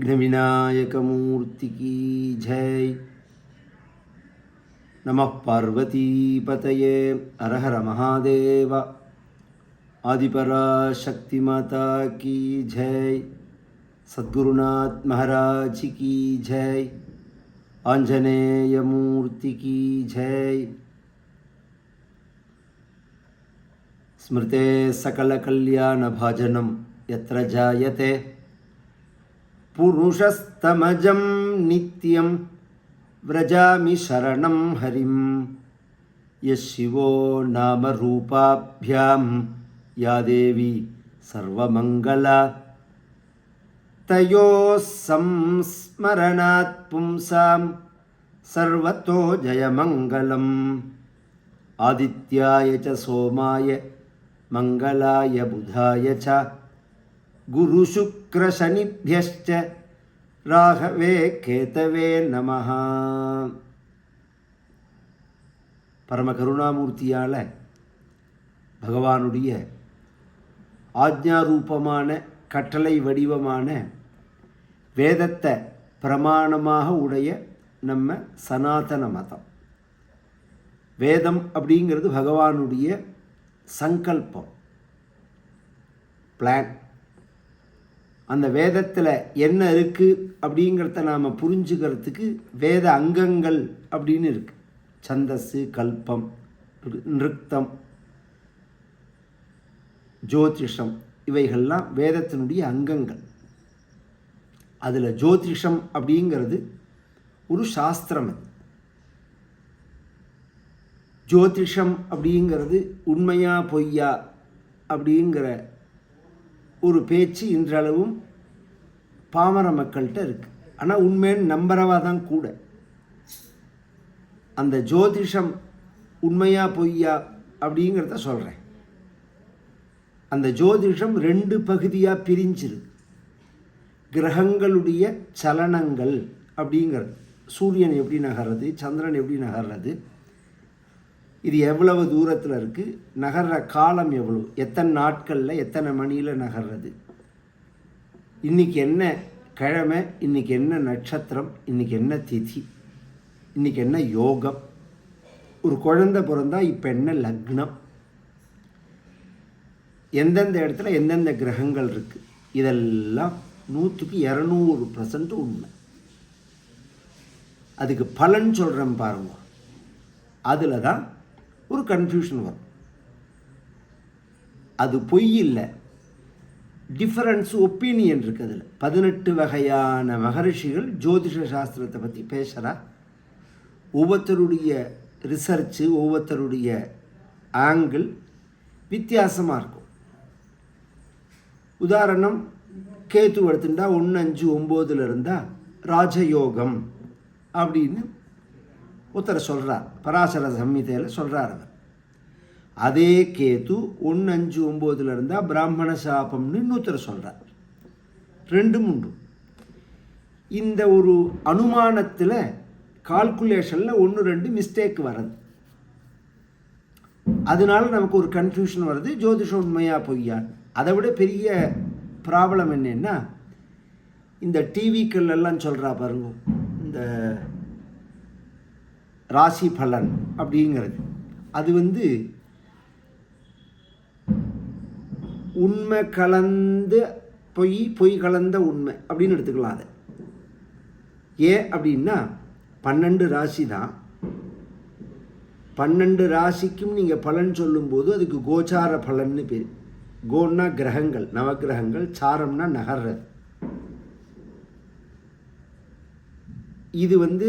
विघ्नविनायकमूर्ति की जय। नमः पार्वतीपतये। हर हर महादेव। आदिपराशक्तिमाता की जय। सद्गुरुनाथ महाराज की जय। आञ्जनेयमूर्ति की जय। स्मृते सकलकल्याणभाजनं यत्र जायते। पुरुषस्तमजं नित्यं व्रजामि शरणं हरिं यः शिवो नामरूपाभ्यां या देवी सर्वमङ्गला तयोः संस्मरणात् पुंसां सर्वतो जयमङ्गलम् आदित्याय च सोमाय मङ्गलाय बुधाय च गुरुशुक्रशनिभ्यश्च ராகவே கேத்தவே நமஹ பரம கருணாமூர்த்தியால் பகவானுடைய ஆஜ்ஞாரூபமான கட்டளை வடிவமான வேதத்தை பிரமாணமாக உடைய நம்ம சனாதன மதம் வேதம் அப்படிங்கிறது பகவானுடைய சங்கல்பம் பிளான் அந்த வேதத்தில் என்ன இருக்குது அப்படிங்கிறத நாம் புரிஞ்சுக்கிறதுக்கு வேத அங்கங்கள் அப்படின்னு இருக்குது சந்தஸ்ஸு கல்பம் நிருத்தம் ஜோதிஷம் இவைகள்லாம் வேதத்தினுடைய அங்கங்கள். அதில் ஜோதிஷம் அப்படிங்கிறது ஒரு சாஸ்திரம் அது. ஜோதிஷம் அப்படிங்கிறது உண்மையா பொய்யா அப்படிங்கிற ஒரு பேச்சு இன்றளவும் பாமர மக்கள்கிட்ட இருக்குது ஆனால் உண்மைன்னு நம்புறவா தான் கூட. அந்த ஜோதிஷம் உண்மையா பொய்யா அப்படிங்கிறத சொல்கிறேன் அந்த ஜோதிஷம் ரெண்டு பகுதியாக பிரிஞ்சிருக்கு. கிரகங்களுடைய சலனங்கள் அப்படிங்கிறது. சூரியன் எப்படி நகர்றது சந்திரன் எப்படி நகர்றது இது எவ்வளவு தூரத்தில் இருக்குது நகர்ற காலம் எவ்வளோ எத்தனை நாட்களில் எத்தனை மணியில் நகர்றது? இன்றைக்கி என்ன கிழமை இன்றைக்கி என்ன நட்சத்திரம் இன்றைக்கி என்ன திதி இன்றைக்கி என்ன யோகம்? ஒரு குழந்தை பிறந்தால் இப்போ என்ன லக்னம்? எந்தெந்த இடத்துல எந்தெந்த கிரகங்கள் இருக்குது இதெல்லாம் நூற்றுக்கு இரநூறு பர்சன்ட் உண்மை. அதுக்கு பலன் சொல்கிறேன் பாருங்க. அதில் தான் ஒரு கன்ஃபியூஷன் வரும். அது பொய் இல்லை. டிஃபரன்ஸ் ஒப்பீனியன் இருக்குது அதில். பதினெட்டு வகையான மகரிஷிகள் ஜோதிஷ சாஸ்திரத்தை பற்றி பேசுகிறா ஒவ்வொருத்தருடைய ரிசர்ச்சு ஒவ்வொருத்தருடைய ஆங்கிள் வித்தியாசமாக இருக்கும். உதாரணம் கேத்து எடுத்துட்டா ஒன்று அஞ்சு ஒம்போதில் இருந்தால் ராஜயோகம் அப்படின்னு ஒருத்தர் சொல்கிறார் பராசர சம்மிதையில் சொல்கிறார் அவர். அதே கேத்து ஒன்று அஞ்சு ஒம்போதில் இருந்தால் பிராமண சாபம்னு இன்னொருத்தர் சொல்கிறார் ரெண்டும் உண்டு. இந்த ஒரு அனுமானத்தில் கால்குலேஷனில் ஒன்று ரெண்டு மிஸ்டேக் வருது அதனால நமக்கு ஒரு கன்ஃபியூஷன் வருது ஜோதிஷம் உண்மையா பொய்யான் அதை விட பெரிய ப்ராப்ளம் என்னென்னா இந்த டிவிக்கள் எல்லாம் சொல்கிறா பாருங்க. இந்த ராசி பலன் அப்படிங்கிறது. அது வந்து உண்மை கலந்த பொய் பொய் கலந்த உண்மை அப்படின்னு எடுத்துக்கலாம் அதை. ஏன் அப்படின்னா பன்னெண்டு ராசி தான். பன்னெண்டு ராசிக்கும் நீங்கள் பலன் சொல்லும்போது அதுக்கு கோச்சார பலன்னு பேர். கோன்னா கிரகங்கள் நவகிரகங்கள் சாரம்னா நகர்றது. இது வந்து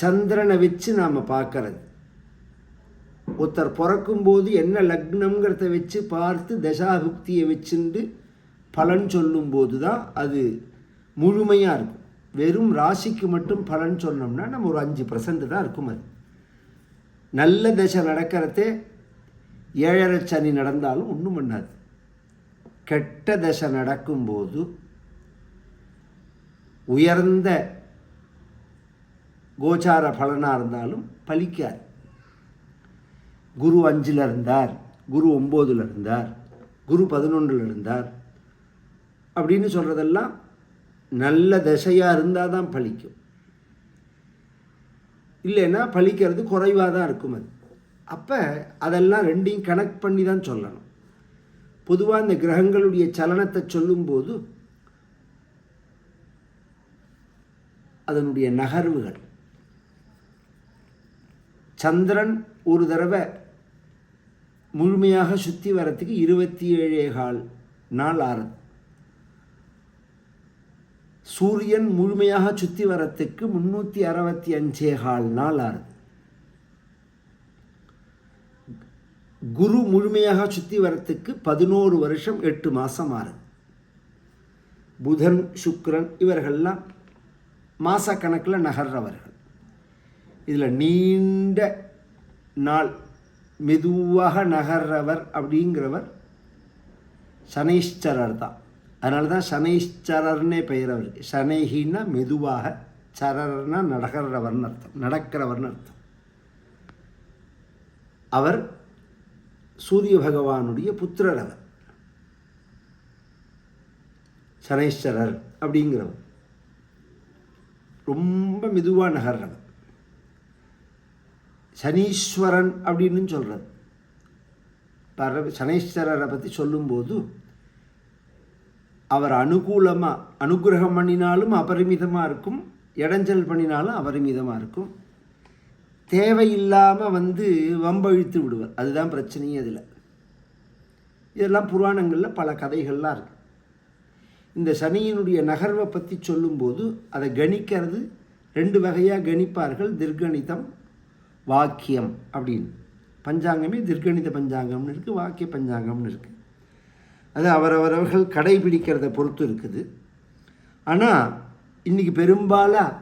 சந்திரனை வச்சு நாம் பார்க்கறது. ஒருத்தர் பிறக்கும்போது என்ன லக்னம்ங்கிறத வச்சு பார்த்து தசாபுக்தியை வச்சுண்டு பலன் சொல்லும்போது தான் அது முழுமையாக இருக்கும். வெறும் ராசிக்கு மட்டும் பலன் சொன்னோம்னா நம்ம ஒரு அஞ்சு பர்சன்ட் தான் இருக்கும் அது. நல்ல தசை நடக்கிறதே ஏழரை சனி நடந்தாலும் ஒன்றும் பண்ணாது. கெட்ட தசை நடக்கும்போது உயர்ந்த கோச்சார பலனாக இருந்தாலும் பலிக்காது குரு அஞ்சில் இருந்தார் குரு ஒம்போதில் இருந்தார் குரு பதினொன்றில் இருந்தார். அப்படின்னு சொல்கிறதெல்லாம் நல்ல தசையாக இருந்தால் தான் பலிக்கும். இல்லைன்னா பலிக்கிறது குறைவாக தான் இருக்கும் அது. அப்போ அதெல்லாம் ரெண்டையும் கனெக்ட் பண்ணி தான் சொல்லணும். பொதுவாக இந்த கிரகங்களுடைய சலனத்தை சொல்லும்போது அதனுடைய நகர்வுகள். சந்திரன் ஒரு தடவை முழுமையாக சுற்றி வரத்துக்கு இருபத்தி ஏழே கால் நாள் ஆறு. சூரியன் முழுமையாக சுற்றி வரத்துக்கு முந்நூற்றி அறுபத்தி அஞ்சே கால் நாள் ஆறுது குரு முழுமையாக சுற்றி வரத்துக்கு பதினோரு வருஷம் எட்டு மாதம் ஆறு. புதன் சுக்கரன் இவர்கள்லாம் மாதக்கணக்கில் நகர்றவர்கள். இதில் நீண்ட நாள் மெதுவாக நகர்றவர் அப்படிங்கிறவர் சனைஷ்சரர் தான் அதனால தான் சனைஷ்சரர்னே பெயர் அவருக்கு. சனைகின்னா மெதுவாக சரர்னா நடக்கிறவர்னு அர்த்தம் நடக்கிறவர்னு அர்த்தம். அவர் சூரிய பகவானுடைய புத்திரர் அவர். சனைஸ்வரர் அப்படிங்கிறவர். ரொம்ப மெதுவாக நகர்றவர். சனீஸ்வரன் அப்படின்னு சொல்கிறது பர சனீஸ்வரரை பற்றி சொல்லும்போது அவர் அனுகூலமாக அனுகிரகம் பண்ணினாலும் அபரிமிதமாக இருக்கும் இடைஞ்சல் பண்ணினாலும் அபரிமிதமாக இருக்கும். தேவையில்லாமல் வந்து வம்பழித்து விடுவார். அதுதான் பிரச்சனையே அதில். இதெல்லாம் புராணங்களில் பல கதைகள்லாம் இருக்குது இந்த சனியினுடைய நகர்வை பற்றி சொல்லும்போது அதை கணிக்கிறது ரெண்டு வகையாக கணிப்பார்கள். திர்கணிதம் வாக்கியம் அப்படின்னு. பஞ்சாங்கமே திர்கணித பஞ்சாங்கம்னு இருக்குது வாக்கிய பஞ்சாங்கம்னு இருக்குது அது அவரவர்கள் கடைபிடிக்கிறத பொறுத்து இருக்குது. ஆனால் இன்றைக்கி பெரும்பாலாக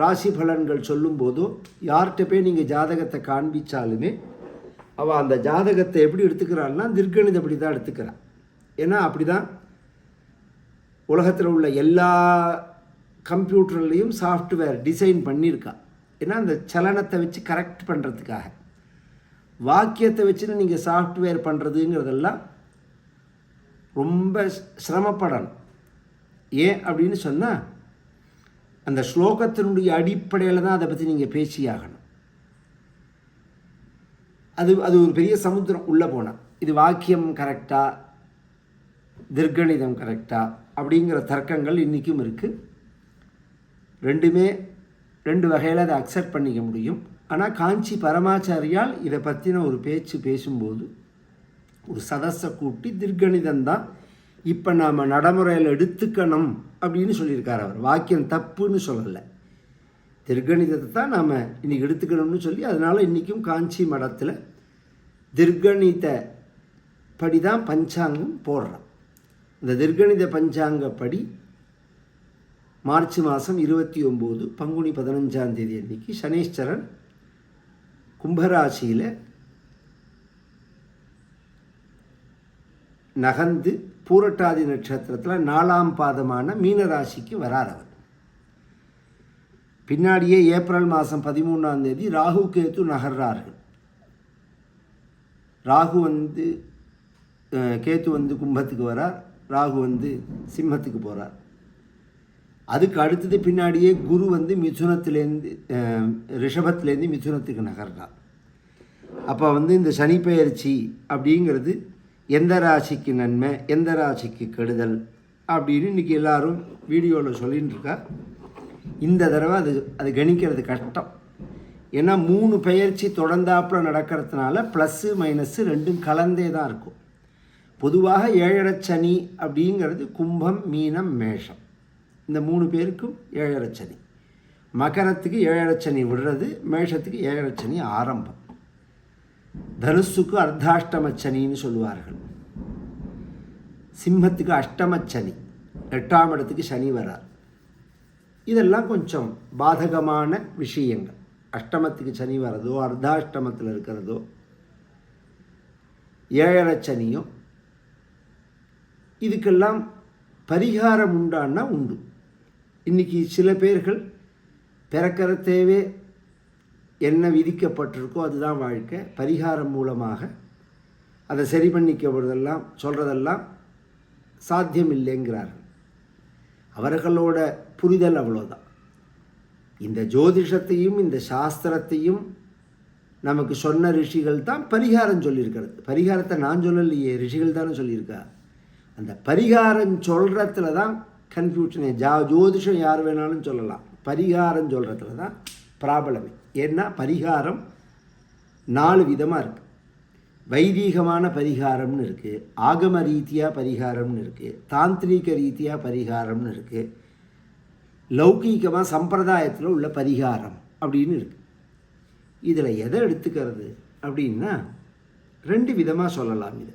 ராசி பலன்கள் சொல்லும்போதோ யார்கிட்ட போய் நீங்கள் ஜாதகத்தை காண்பிச்சாலுமே அவள் அந்த ஜாதகத்தை எப்படி எடுத்துக்கிறாள்னா திர்கணிதப்படி தான் எடுத்துக்கிறாள் ஏன்னா அப்படி தான் உலகத்தில் உள்ள எல்லா கம்ப்யூட்டர்லேயும் சாஃப்ட்வேர் டிசைன் பண்ணியிருக்காள் ஏன்னா அந்த சலனத்தை வச்சு கரெக்ட் பண்ணுறதுக்காக வாக்கியத்தை வச்சு நீங்கள் சாஃப்ட்வேர் பண்ணுறதுங்கிறதெல்லாம் ரொம்ப சிரமப்படணும். ஏன் அப்படின்னு சொன்னால் அந்த ஸ்லோகத்தினுடைய அடிப்படையில் தான் அதை பற்றி நீங்கள் பேசியாகணும். அது அது ஒரு பெரிய சமுத்திரம் உள்ளே போனால் இது வாக்கியம் கரெக்டாக திர்கணிதம் கரெக்டாக அப்படிங்கிற தர்க்கங்கள் இன்றைக்கும் இருக்குது ரெண்டுமே ரெண்டு வகையில் அதை அக்செப்ட் பண்ணிக்க முடியும். ஆனால் காஞ்சி பரமாச்சாரியால் இதை பற்றின ஒரு பேச்சு பேசும்போது ஒரு சதஸை கூட்டி திர்கணிதந்தான் இப்போ நாம் நடைமுறையில் எடுத்துக்கணும் அப்படின்னு சொல்லியிருக்கார் அவர். வாக்கியம் தப்புன்னு சொல்லலை. திர்கணிதத்தை தான் நாம் இன்றைக்கி எடுத்துக்கணும்னு சொல்லி அதனால் இன்றைக்கும் காஞ்சி மடத்தில் திர்கணித படி தான் பஞ்சாங்கம் போடுறோம் இந்த திர்கணித பஞ்சாங்கப்படி மார்ச் மாதம் இருபத்தி ஒம்பது பங்குனி பதினஞ்சாம் தேதி அன்னைக்கு சனீஸ்வரன் கும்பராசியில் நகர்ந்து பூரட்டாதி நட்சத்திரத்தில் நாலாம் பாதமான மீனராசிக்கு வரார் அவர். பின்னாடியே ஏப்ரல் மாதம் பதிமூணாம் தேதி ராகு கேத்து நகர்றார்கள். ராகு வந்து கேத்து வந்து கும்பத்துக்கு வரார் ராகு வந்து சிம்மத்துக்கு போகிறார் அதுக்கு அடுத்தது பின்னாடியே குரு வந்து மிதுனத்துலேருந்து ரிஷபத்துலேருந்து மிதுனத்துக்கு நகர்றார். அப்போ வந்து இந்த சனி பெயர்ச்சி அப்படிங்கிறது எந்த ராசிக்கு நன்மை எந்த ராசிக்கு கெடுதல் அப்படின்னு இன்றைக்கி எல்லோரும் வீடியோவில் சொல்லின்னு இருக்கா இந்த தடவை அது அது கணிக்கிறது கஷ்டம். ஏன்னா மூணு பெயர்ச்சி தொடர்ந்தாப்பில் நடக்கிறதுனால ப்ளஸ்ஸு மைனஸ்ஸு ரெண்டும் கலந்தே தான் இருக்கும். பொதுவாக ஏழரை சனி அப்படிங்கிறது கும்பம் மீனம் மேஷம். இந்த மூணு பேருக்கும் ஏழரை சனி. மகரத்துக்கு ஏழரை சனி விடுறது மேஷத்துக்கு ஏழரை சனி ஆரம்பம். தனுசுக்கு அர்த்தாஷ்டமச்சனின்னு சொல்லுவார்கள். சிம்மத்துக்கு அஷ்டமச்சனி எட்டாம் இடத்துக்கு சனி வரார். இதெல்லாம் கொஞ்சம் பாதகமான விஷயங்கள். அஷ்டமத்துக்கு சனி வரதோ அர்த்தாஷ்டமத்தில் இருக்கிறதோ ஏழரை சனியோ இதுக்கெல்லாம் பரிகாரம் உண்டான்னா உண்டு. இன்றைக்கி சில பேர்கள் பிறக்கிறதேவே என்ன விதிக்கப்பட்டிருக்கோ அதுதான் வாழ்க்கை. பரிகாரம் மூலமாக அதை சரி பண்ணிக்கப்படுறதெல்லாம் சொல்கிறதெல்லாம் சாத்தியம் இல்லைங்கிறார்கள் அவர்களோட புரிதல் அவ்வளோதான் இந்த ஜோதிஷத்தையும் இந்த சாஸ்திரத்தையும் நமக்கு சொன்ன ரிஷிகள் தான் பரிகாரம் சொல்லியிருக்கிறது. பரிகாரத்தை நான் சொல்லலையே ரிஷிகள் தானே சொல்லியிருக்கா அந்த பரிகாரம் சொல்கிறத்துல தான் கன்ஃபியூஷனே ஜா ஜோதிஷம் யார் வேணாலும் சொல்லலாம். பரிகாரம் சொல்கிறதுல தான் ப்ராப்ளமே ஏன்னா பரிகாரம் நாலு விதமாக இருக்குது வைதீகமான பரிகாரம்னு இருக்குது ஆகம ரீதியாக பரிகாரம்னு இருக்குது தாந்திரீக ரீதியாக பரிகாரம்னு இருக்குது லௌகீகமாக சம்பிரதாயத்தில் உள்ள பரிகாரம் அப்படின்னு இருக்குது இதில் எதை எடுத்துக்கிறது அப்படின்னா ரெண்டு விதமாக சொல்லலாம் இது.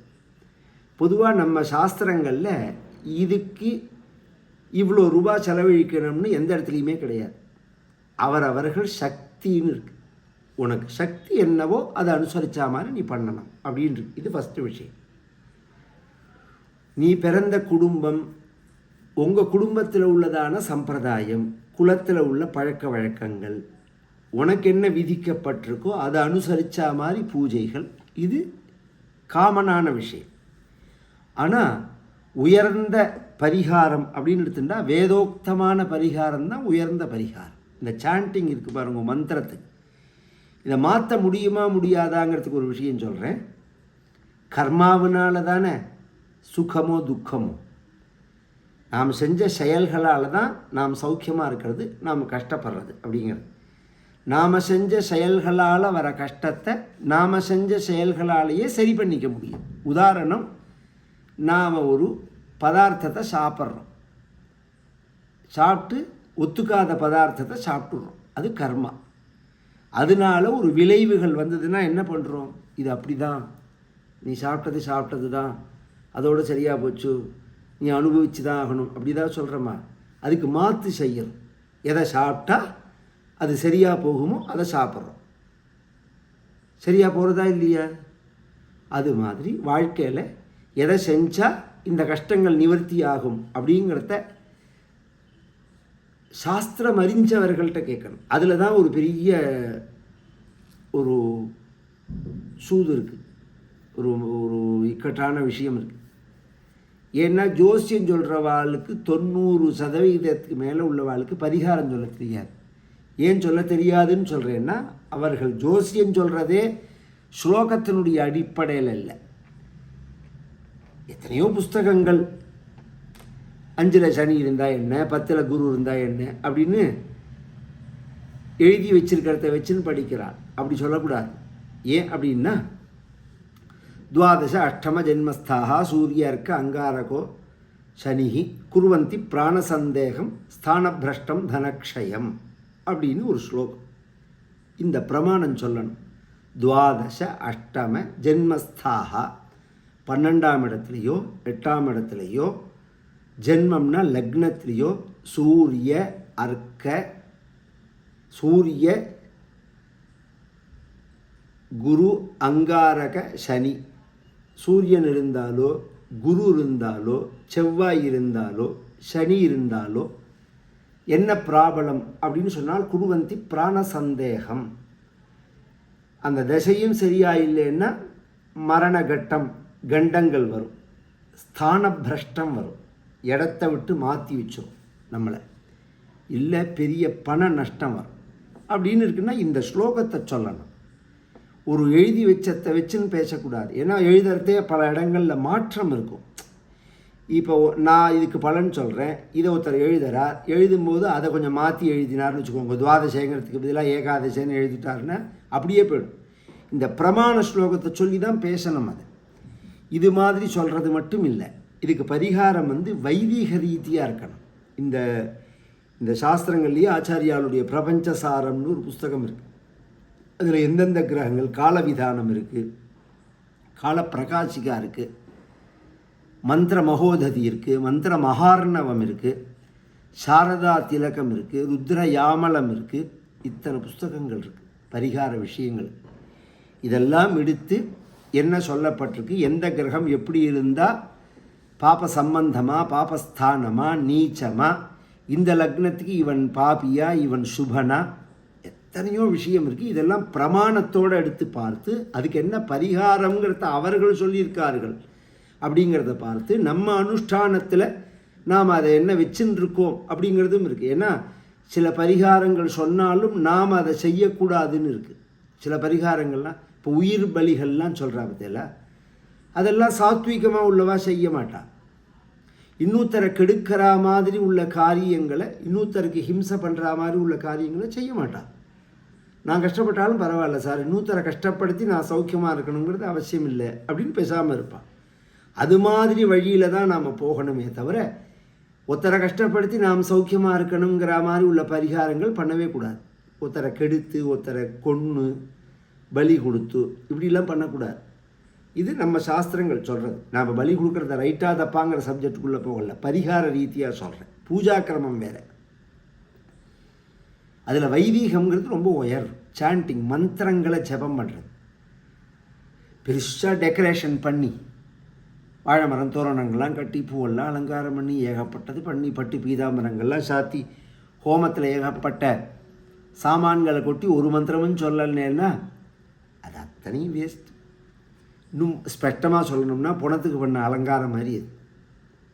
பொதுவாக நம்ம சாஸ்திரங்களில் இதுக்கு இவ்வளோ ரூபா செலவழிக்கணும்னு எந்த இடத்துலையுமே கிடையாது. அவரவர்கள் சக்தின்னு இருக்கு. உனக்கு சக்தி என்னவோ அதை அனுசரித்தா மாதிரி நீ பண்ணணும் அப்படின்ட்டு இது ஃபஸ்ட்டு விஷயம். நீ பிறந்த குடும்பம் உங்கள் குடும்பத்தில் உள்ளதான சம்பிரதாயம் குலத்தில் உள்ள பழக்க வழக்கங்கள் உனக்கு என்ன விதிக்கப்பட்டிருக்கோ அதை அனுசரித்தா மாதிரி பூஜைகள் இது காமனான விஷயம். ஆனால் உயர்ந்த பரிகாரம் அப்படின்னு எடுத்துட்டா வேதோக்தமான பரிகாரம் தான் உயர்ந்த பரிகாரம். இந்த சாண்டிங் இருக்குது பாருங்க மந்திரத்துக்கு. இதை மாற்ற முடியுமா முடியாதாங்கிறதுக்கு ஒரு விஷயம் சொல்கிறேன் கர்மாவினால தானே சுகமோ துக்கமோ. நாம் செஞ்ச செயல்களால் தான் நாம் சௌக்கியமாக இருக்கிறது நாம் கஷ்டப்படுறது அப்படிங்கிறது. நாம் செஞ்ச செயல்களால் வர கஷ்டத்தை நாம் செஞ்ச செயல்களாலேயே சரி பண்ணிக்க முடியும். உதாரணம் நாம் ஒரு பதார்த்தத்தை சாப்பிட்றோம். சாப்பிட்டு ஒத்துக்காத பதார்த்தத்தை சாப்பிட்றோம் அது கர்மா. அதனால ஒரு விளைவுகள் வந்ததுன்னா என்ன பண்ணுறோம் இது அப்படி தான் நீ சாப்பிட்டது சாப்பிட்டது தான் அதோடு சரியாக போச்சு. நீ அனுபவிச்சு தான் ஆகணும். அப்படி தான் சொல்கிறோமா அதுக்கு மாற்று செய்யணும் எதை சாப்பிட்டா அது சரியாக போகுமோ அதை சாப்பிட்றோம். சரியாக போகிறதா இல்லையா? அது மாதிரி வாழ்க்கையில் எதை செஞ்சால் இந்த கஷ்டங்கள் நிவர்த்தி ஆகும் அப்படிங்கிறத சாஸ்திரம் அறிஞ்சவர்கள்ட்ட கேட்கணும். அதில் தான் ஒரு பெரிய ஒரு சூது இருக்குது ஒரு ஒரு இக்கட்டான விஷயம் இருக்குது ஏன்னா ஜோசியம் சொல்கிறவாளுக்கு தொண்ணூறு சதவிகிதத்துக்கு மேலே உள்ளவாளுக்கு பரிகாரம் சொல்ல தெரியாது. ஏன் சொல்ல தெரியாதுன்னு சொல்கிறேன்னா அவர்கள் ஜோசியம் சொல்கிறதே ஸ்லோகத்தினுடைய அடிப்படையில் இல்லை. எத்தனையோ புஸ்தகங்கள். அஞ்சில் சனி இருந்தால் என்ன பத்தில் குரு இருந்தால் என்ன அப்படின்னு எழுதி வச்சிருக்கிறத வச்சுன்னு படிக்கிறான். அப்படி சொல்லக்கூடாது. ஏன் அப்படின்னா துவாதச அஷ்டம ஜென்மஸ்தாக சூரியர்க்க அங்காரகோ சனிஹி குருவந்தி பிராணசந்தேகம் ஸ்தானபிரஷ்டம் தனக்ஷயம் அப்படின்னு ஒரு ஸ்லோகம். இந்த பிரமாணம் சொல்லணும். துவாதச அஷ்டம ஜென்மஸ்தாக பன்னெண்டாம் இடத்துலையோ எட்டாம் இடத்துலையோ ஜென்மம்னா லக்னத்திலேயோ சூரிய அர்க்க சூரிய குரு அங்காரக சனி. சூரியன் இருந்தாலோ குரு இருந்தாலோ செவ்வாய் இருந்தாலோ சனி இருந்தாலோ என்ன ப்ராப்ளம் அப்படின்னு சொன்னால் குருவந்தி பிராண சந்தேகம் அந்த திசையும் சரியா இல்லைன்னா மரண கட்டம். கண்டங்கள் வரும். ஸ்தான பிரஷ்டம் வரும். இடத்த விட்டு மாற்றி வச்சோம் நம்மளை. இல்லை பெரிய பண நஷ்டம் வரும். அப்படின்னு இருக்குன்னா இந்த ஸ்லோகத்தை சொல்லணும். ஒரு எழுதி வச்சத்தை வச்சுன்னு பேசக்கூடாது. ஏன்னா எழுதுறதே பல இடங்களில் மாற்றம் இருக்கும். இப்போ நான் இதுக்கு பலன் சொல்கிறேன் இதை ஒருத்தர் எழுதுறார். எழுதும்போது அதை கொஞ்சம் மாற்றி எழுதினார்னு வச்சுக்கோங்க. துவாதசேங்கிறதுக்கு பதிலாக ஏகாதசேன்னு எழுதிட்டாருன்னா அப்படியே போயிடும். இந்த பிரமாண ஸ்லோகத்தை சொல்லி தான் பேசணும் அது. இது மாதிரி சொல்கிறது மட்டும் இல்லை. இதுக்கு பரிகாரம் வந்து வைதீக ரீதியாக இருக்கணும். இந்த இந்த சாஸ்திரங்கள்லேயே ஆச்சாரியாளுடைய பிரபஞ்ச சாரம்னு ஒரு புஸ்தகம் இருக்குது அதில் எந்தெந்த கிரகங்கள் காலவிதானம் இருக்குது காலப்பிரகாசிகா இருக்குது மந்திர மகோததி இருக்குது மந்திர மகார்ணவம் இருக்குது சாரதா திலகம் இருக்குது ருத்ர யாமலம் இருக்குது இத்தனை புஸ்தகங்கள் இருக்குது பரிகார விஷயங்கள். இதெல்லாம் எடுத்து என்ன சொல்லப்பட்டிருக்கு? எந்த கிரகம் எப்படி இருந்தால் பாப சம்பந்தமா பாபஸ்தானமாக நீச்சமாக இந்த லக்னத்துக்கு இவன் பாபியா இவன் சுபனா? எத்தனையோ விஷயம் இருக்குது இதெல்லாம் பிரமாணத்தோடு எடுத்து பார்த்து அதுக்கு என்ன பரிகாரங்கிறத அவர்கள் சொல்லியிருக்கார்கள். அப்படிங்கிறத பார்த்து நம்ம அனுஷ்டானத்தில் நாம் அதை என்ன வச்சுருக்கோம் அப்படிங்கிறதும் இருக்குது ஏன்னா சில பரிகாரங்கள் சொன்னாலும் நாம் அதை செய்யக்கூடாதுன்னு இருக்குது சில பரிகாரங்கள்லாம் இப்போ உயிர் பலிகள்லாம் சொல்கிறா பற்றியில அதெல்லாம் சாத்வீகமாக உள்ளவா செய்ய மாட்டா. இன்னொருத்தரை கெடுக்கிற மாதிரி உள்ள காரியங்களை இன்னொருத்தருக்கு ஹிம்சை பண்ணுற மாதிரி உள்ள காரியங்களை செய்ய மாட்டான் நான் கஷ்டப்பட்டாலும் பரவாயில்ல சார் இன்னொருத்தரை கஷ்டப்படுத்தி நான் சௌக்கியமாக இருக்கணுங்கிறது அவசியம் இல்லை அப்படின்னு பேசாமல் இருப்பான் அது மாதிரி வழியில் தான் நாம் போகணுமே தவிர ஒருத்தரை கஷ்டப்படுத்தி நாம் சௌக்கியமாக இருக்கணுங்கிற மாதிரி உள்ள பரிகாரங்கள் பண்ணவே கூடாது. ஒருத்தரை கெடுத்து ஒருத்தரை கொன்று பலி கொடுத்து இப்படிலாம் பண்ணக்கூடாது. இது நம்ம சாஸ்திரங்கள் சொல்கிறது நாம் பலி கொடுக்குறத ரைட்டாக தப்பாங்கிற சப்ஜெக்டுக்குள்ளே போகல. பரிகார ரீதியாக சொல்கிறேன் பூஜா கிரமம் வேறு. அதில் வைதீகம்ங்கிறது ரொம்ப உயர். சாண்டிங் மந்திரங்களை ஜெபம் பண்ணுறது பெருசாக டெக்கரேஷன் பண்ணி வாழை மரம் தோரணங்கள்லாம் கட்டி பூவெல்லாம் அலங்காரம் பண்ணி ஏகப்பட்டது பண்ணி பட்டு பீதாமரங்கள்லாம் சாத்தி ஹோமத்தில் ஏகப்பட்ட சாமான்களை கொட்டி ஒரு மந்திரமும் சொல்லலைன்னா தனி வேஸ்ட் இன்னும் ஸ்பஷ்டமாக சொல்லணும்னா புணத்துக்கு பண்ண அலங்காரம் மாதிரி அது.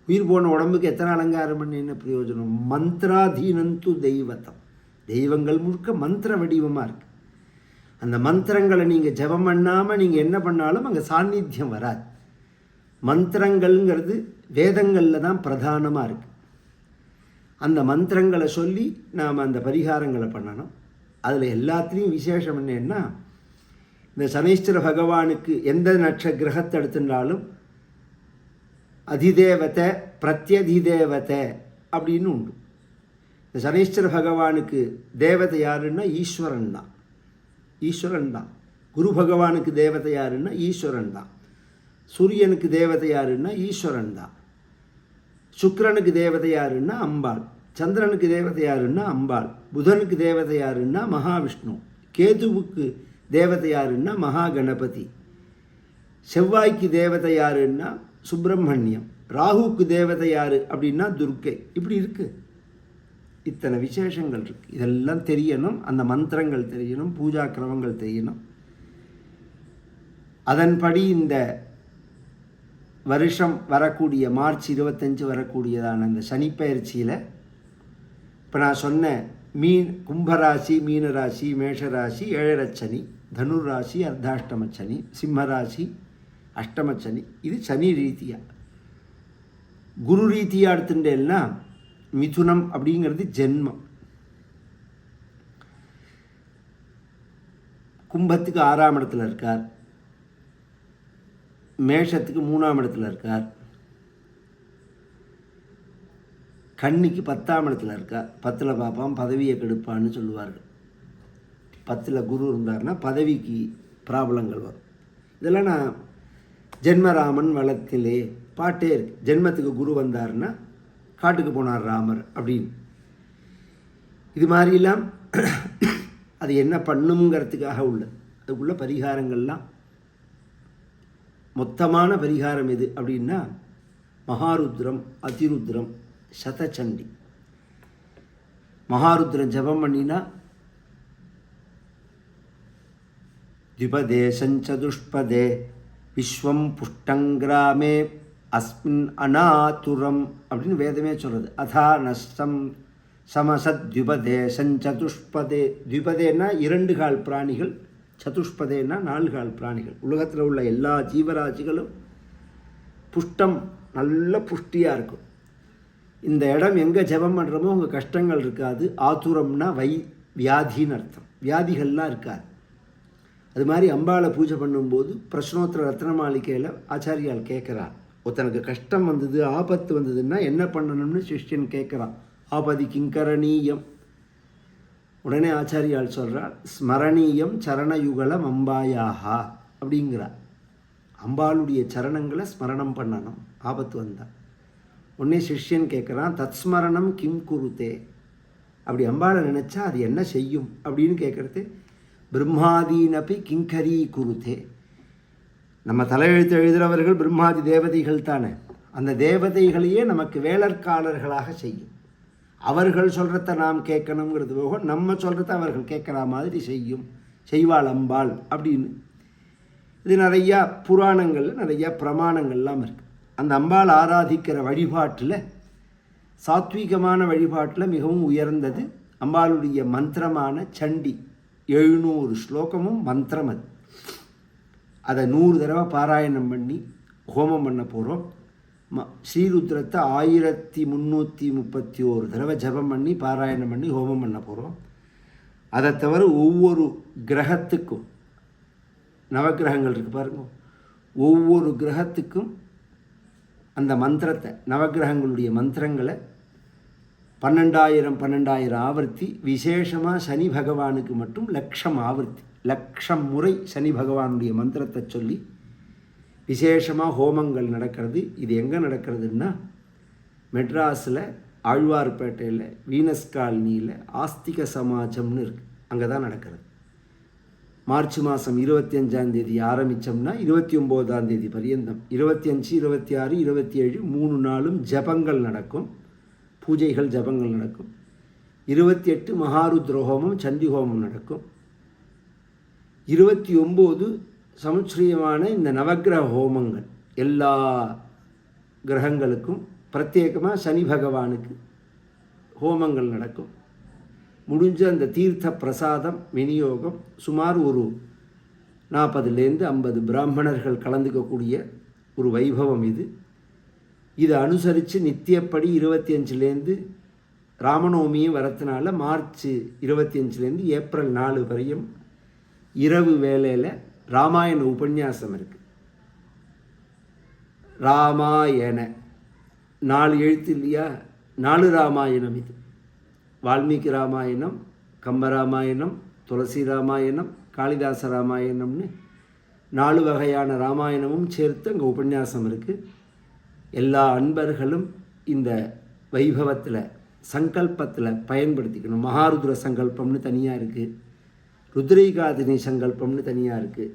உயிர் போன உடம்புக்கு எத்தனை அலங்காரம் பண்ணி என்ன பிரயோஜனம்? மந்த்ராதீனந்து தெய்வத்தம். தெய்வங்கள் முழுக்க மந்திர வடிவமாக இருக்குது அந்த மந்திரங்களை நீங்கள் ஜெபம் பண்ணாமல் நீங்கள் என்ன பண்ணாலும் அங்கே சாநித்தியம் வராது. மந்திரங்கள்ங்கிறது வேதங்களில் தான் பிரதானமாக இருக்குது அந்த மந்திரங்களை சொல்லி நாம் அந்த பரிகாரங்களை பண்ணணும். அதில் எல்லாத்துலேயும் விசேஷம் என்னன்னா இந்த சனீஸ்வர பகவானுக்கு எந்த நட்ச கிரகத்தை எடுத்துட்டாலும் அதிதேவத்தை பிரத்யதிதேவத்தை அப்படின்னு உண்டு. இந்த சனீஸ்வர பகவானுக்கு தேவதை யாருன்னா ஈஸ்வரன் தான். ஈஸ்வரன் தான். குரு பகவானுக்கு தேவதை யாருன்னா ஈஸ்வரன் தான். சூரியனுக்கு தேவதை யாருன்னா ஈஸ்வரன் தான். சுக்கரனுக்கு தேவதை யாருன்னா அம்பாள். சந்திரனுக்கு தேவதை யாருன்னா அம்பாள். புதனுக்கு தேவதை யாருன்னா மகாவிஷ்ணு. கேதுவுக்கு தேவதை யாருன்னா மகா கணபதி செவ்வாய்க்கு தேவதை யாருன்னா சுப்பிரமணியம். ராகுக்கு தேவதை யாரு அப்படின்னா துர்க்கை. இப்படி இருக்கு. இத்தனை விசேஷங்கள் இருக்கு. இதெல்லாம் தெரியணும். அந்த மந்திரங்கள் தெரியணும். பூஜா கிரமங்கள் தெரியணும். அதன்படி இந்த வருஷம் வரக்கூடிய மார்ச் இருபத்தஞ்சு வரக்கூடியதான அந்த சனிப்பயிற்சியில் இப்போ நான் சொன்ன மீன் கும்பராசி மீனராசி மேஷராசி ஏழரச்சனி தனுராசி அர்த்தாஷ்டம சனி சிம்மராசி அஷ்டம சனி. இது சனி ரீதியாக குரு ரீதியாக எடுத்துட்டேன்னா மிதுனம் அப்படிங்கிறது ஜென்மம். கும்பத்துக்கு ஆறாம் இடத்துல இருக்கார். மேஷத்துக்கு மூணாம் இடத்துல இருக்கார். கண்ணிக்கு பத்தாம் இடத்துல இருக்கார். பத்தில் பார்ப்பான் பதவியை கெடுப்பான்னு சொல்லுவார்கள். பத்தில் குரு இருந்தார்னா பதவிக்கு ப்ராப்ளங்கள் வரும். இதெல்லாம் நான் ஜென்மராமன் வளத்திலே பாட்டே இருக்கு. ஜென்மத்துக்கு குரு வந்தார்னா காட்டுக்கு போனார் ராமர் அப்படின்னு. இது மாதிரிலாம் அது என்ன பண்ணுங்கிறதுக்காக உள்ள. அதுக்குள்ள பரிகாரங்கள்லாம். மொத்தமான பரிகாரம் எது அப்படின்னா மகாருத்ரம் அதிருத்ரம் சதச்சண்டி மகாருத்ரம் ஜபம் பண்ணினா द्विपदे सञ्चतुष्पदे விஸ்வம் புஷ்டங்கிராமே அஸ்மின் அநாதுரம் அப்படின்னு வேதமே சொல்கிறது அதா நஷ்டம் சமசத் த்விபதே சஞ்சதுஷ்பதே த்விபதேன்னா இரண்டு கால் பிராணிகள் சதுஷ்பதேன்னா நாலு கால் பிராணிகள் உலகத்தில் உள்ள எல்லா ஜீவராசிகளும் புஷ்டம் நல்ல புஷ்டியாக இருக்கும் இந்த இடம் எங்கே ஜெபம் பண்ணுறோமோ உங்கள் கஷ்டங்கள் இருக்காது ஆத்துரம்னா வை வியாதின்னு அர்த்தம் வியாதிகள்லாம் இருக்காது அது மாதிரி அம்பாளை பூஜை பண்ணும்போது பிரஷ்னோத்தர ரத்ன மாளிகையில் ஆச்சாரியால் கேட்குறார். ஒருத்தனுக்கு கஷ்டம் வந்தது ஆபத்து வந்ததுன்னா என்ன பண்ணணும்னு சிஷ்யன் கேட்குறான். ஆபதி கிங்கரணீயம் உடனே ஆச்சாரியால் சொல்கிறார் ஸ்மரணீயம் சரணயுகலம் அம்பாயாஹா அப்படிங்கிறார். அம்பாளுடைய சரணங்களை ஸ்மரணம் பண்ணணும் ஆபத்து வந்தா. உடனே சிஷ்யன் கேட்குறான் தத்ஸ்மரணம் கிம் குருத்தே? அப்படி அம்பாளை நினச்சா அது என்ன செய்யும் அப்படின்னு கேட்குறது பிரம்மாதீனப்பி கிங்கரி குருதே. நம்ம தலையெழுத்து எழுதுகிறவர்கள் பிரம்மாதி தேவதைகள் தானே. அந்த தேவதைகளையே நமக்கு வேளற்காலர்களாக செய்யும். அவர்கள் சொல்கிறத நாம் கேட்கணுங்கிறது போக நம்ம சொல்கிறத அவர்கள் கேட்குற மாதிரி செய்யும். செய்வாள் அம்பாள் அப்படின்னு. இது நிறையா புராணங்களில் நிறையா பிரமாணங்கள்லாம் இருக்குது அந்த அம்பாள் ஆராதிக்கிற வழிபாட்டில் சாத்வீகமான வழிபாட்டில் மிகவும் உயர்ந்தது அம்பாளுடைய மந்திரமான சண்டி. எழுநூறு ஸ்லோகமும் மந்திரம் அது. அதை நூறு தடவை பாராயணம் பண்ணி ஹோமம் பண்ண போகிறோம் ம ஸ்ரீருத்ரத்தை ஆயிரத்தி முந்நூற்றி முப்பத்தி ஒரு தடவை ஜபம் பண்ணி பாராயணம் பண்ணி ஹோமம் பண்ண போகிறோம் அதை தவிர ஒவ்வொரு கிரகத்துக்கும் நவக்கிரகங்கள் இருக்குது பாருங்க. ஒவ்வொரு கிரகத்துக்கும் அந்த மந்திரத்தை நவக்கிரகங்களுடைய மந்திரங்களை பன்னெண்டாயிரம் பன்னெண்டாயிரம் ஆவர்த்தி. விசேஷமாக சனி பகவானுக்கு மட்டும் லட்சம் ஆவர்த்தி. லட்சம் முறை சனி பகவானுடைய மந்திரத்தை சொல்லி விசேஷமாக ஹோமங்கள் நடக்கிறது. இது எங்கே நடக்கிறதுன்னா மெட்ராஸில் ஆழ்வார்பேட்டையில் வீனஸ் காலனியில் ஆஸ்திக சமாஜம்னு இருக்குது அங்கே தான் நடக்கிறது. மார்ச் மாதம் இருபத்தி அஞ்சாந்தேதி ஆரம்பித்தோம்னா இருபத்தி ஒம்போதாந்தேதி பரியந்தம். இருபத்தி அஞ்சு இருபத்தி ஆறு இருபத்தி ஏழு மூணு நாளும் ஜபங்கள் நடக்கும். பூஜைகள் ஜபங்கள் நடக்கும். இருபத்தி எட்டு மகாருத்ர ஹோமம் சண்டி ஹோமம் நடக்கும். இருபத்தி ஒம்பது சமுச்சரியமான இந்த நவக்கிரக ஹோமங்கள் எல்லா கிரகங்களுக்கும் பிரத்யேகமாக சனி பகவானுக்கு ஹோமங்கள் நடக்கும். முடிஞ்ச அந்த தீர்த்த பிரசாதம் விநியோகம் சுமார் ஒரு நாற்பதுலேருந்து ஐம்பது பிராமணர்கள் கலந்துக்கக்கூடிய ஒரு வைபவம் இது. இதை அனுசரித்து நித்தியப்படி இருபத்தி அஞ்சுலேருந்து ராமநவமியும் வரத்துனால மார்ச் இருபத்தி அஞ்சுலேருந்து ஏப்ரல் நாலு வரையும் இரவு வேளையில் ராமாயண உபன்யாசம் இருக்குது ராமாயண. நாலு எழுத்து இல்லையா? நாலு ராமாயணம் இது. வால்மீகி ராமாயணம் கம்பராமாயணம் துளசி ராமாயணம் காளிதாச ராமாயணம்னு நாலு வகையான ராமாயணமும் சேர்த்து அங்கே உபன்யாசம் இருக்குது எல்லா அன்பர்களும் இந்த வைபவத்தில் சங்கல்பத்தில் பயன்படுத்திக்கணும். மகாருத்ர சங்கல்பம்னு தனியாக இருக்குது ருத்ரிகாதினி சங்கல்பம்னு தனியாக இருக்குது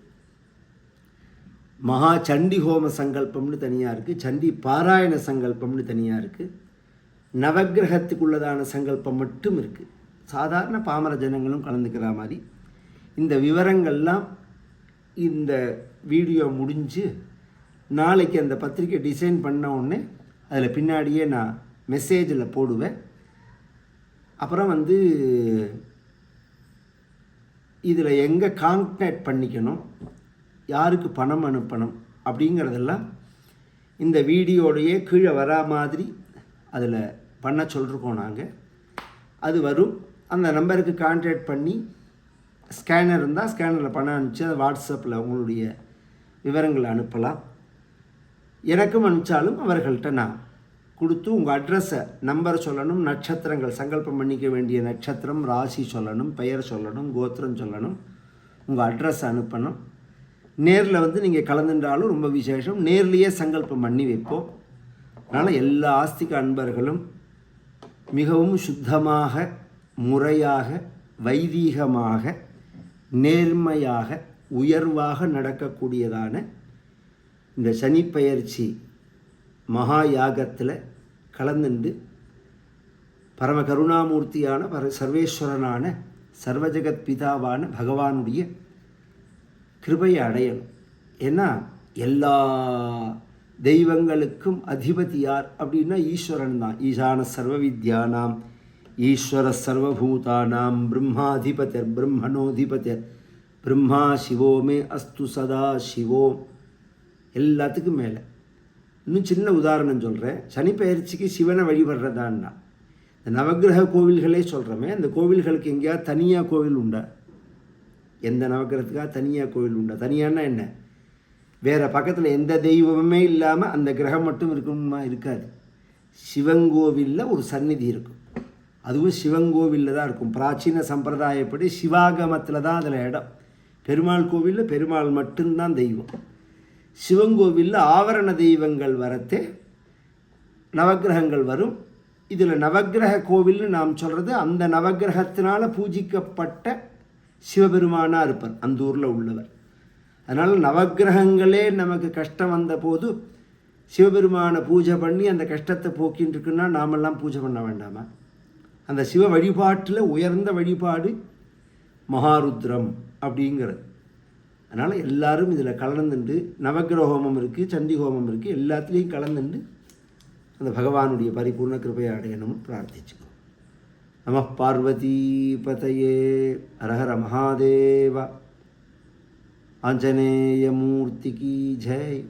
மகா சண்டி ஹோம சங்கல்பம்னு தனியாக இருக்குது சண்டி பாராயண சங்கல்பம்னு தனியாக இருக்குது நவகிரகத்துக்குள்ளதான சங்கல்பம் மட்டும் இருக்குது சாதாரண பாமர ஜனங்களும் கலந்துக்கிற மாதிரி. இந்த விவரங்கள்லாம் இந்த வீடியோ முடிஞ்சு நாளைக்கு அந்த பத்திரிக்கை டிசைன் பண்ண உடனே அதில் பின்னாடியே நான் மெசேஜில் போடுவேன். அப்புறம் வந்து இதில் எங்கே கான்டாக்ட் பண்ணிக்கணும் யாருக்கு பணம் அனுப்பணும் அப்படிங்கிறதெல்லாம் இந்த வீடியோடையே கீழே வரா மாதிரி அதில் பண்ண சொல்லிருக்கோம் நாங்கள் அது வரும். அந்த நம்பருக்கு கான்டாக்ட் பண்ணி ஸ்கேனர் இருந்தால் ஸ்கேனரில் பணம் அனுப்பிச்சு அதை வாட்ஸ்அப்பில் உங்களுடைய விவரங்களை அனுப்பலாம். எனக்கும் அனுப்பிச்சாலும் அவர்கள்ட்ட நான் கொடுத்து உங்கள் அட்ரஸை நம்பர் சொல்லணும் நட்சத்திரங்கள் சங்கல்பம் பண்ணிக்க வேண்டிய நட்சத்திரம் ராசி சொல்லணும் பெயர் சொல்லணும் கோத்திரம் சொல்லணும் உங்கள் அட்ரஸ் அனுப்பணும். நேரில் வந்து நீங்கள் கலந்துன்றாலும் ரொம்ப விசேஷம். நேர்லேயே சங்கல்பம் பண்ணி வைப்போம். அதனால் எல்லா ஆஸ்திக அன்பர்களும் மிகவும் சுத்தமாக முறையாக வைதீகமாக நேர்மையாக உயர்வாக நடக்கக்கூடியதான இந்த சனிப்பெயர்ச்சி மகா யாகத்தில் கலந்துண்டு பரம கருணாமூர்த்தியான பர சர்வேஸ்வரனான சர்வஜகத் பிதாவான பகவானுடைய கிருபையை அடையணும். ஏன்னா எல்லா தெய்வங்களுக்கும் அதிபதியார் அப்படின்னா ஈஸ்வரன் தான். ஈசான சர்வ வித்யானாம் ஈஸ்வர சர்வபூதானாம் பிரம்மாதிபதர் பிரம்மணோதிபதர் பிரம்மா சிவோமே அஸ்து சதா சிவோம். எல்லாத்துக்கும் மேலே. இன்னும் சின்ன உதாரணம் சொல்கிறேன் சனி பயிற்சிக்கு சிவனை வழிபடுறதான்னா இந்த நவக்கிரக கோவில்களே சொல்கிறோமே அந்த கோவில்களுக்கு எங்கேயாவது தனியாக கோவில் உண்டா? எந்த நவக்கிரகத்துக்காக தனியாக கோவில் உண்டா? தனியானா என்ன? வேறு பக்கத்தில் எந்த தெய்வமுமே இல்லாமல் அந்த கிரகம் மட்டும் இருக்கணுமா இருக்காது. சிவங்கோவிலில் ஒரு சந்நிதி இருக்கும். அதுவும் சிவங்கோவிலில் தான் இருக்கும். பிராச்சீன சம்பிரதாயப்படி சிவாகமத்தில் தான் அதில் இடம். பெருமாள் கோவிலில் பெருமாள் மட்டும்தான் தெய்வம். சிவங்கோவிலில் ஆவரண தெய்வங்கள் வரத்தே நவக்கிரகங்கள் வரும். இதில் நவக்கிரக கோவில்னு நாம் சொல்கிறது அந்த நவக்கிரகத்தினால் பூஜிக்கப்பட்ட சிவபெருமானாக இருப்பார் அந்த ஊரில் உள்ளவர். அதனால் நவக்கிரகங்களே நமக்கு கஷ்டம் வந்த போது சிவபெருமானை பூஜை பண்ணி அந்த கஷ்டத்தை போக்கின்னு இருக்குன்னா நாமெல்லாம் பூஜை பண்ண வேண்டாமா? அந்த சிவ வழிபாட்டில் உயர்ந்த வழிபாடு மகாருத்ரம் அப்படிங்கிறது. அதனால் எல்லாரும் இதில் கலந்துண்டு நவக்கிரக ஹோமம் இருக்குது சண்டி ஹோமம் இருக்குது எல்லாத்துலேயும் கலந்துண்டு அந்த பகவானுடைய பரிபூர்ண கிருபையை அடையணும்னு பிரார்த்திச்சுக்கோ நம பார்வதி பதையே ஹரஹர மகாதேவ. ஆஞ்சநேயமூர்த்திக்கு ஜெய்.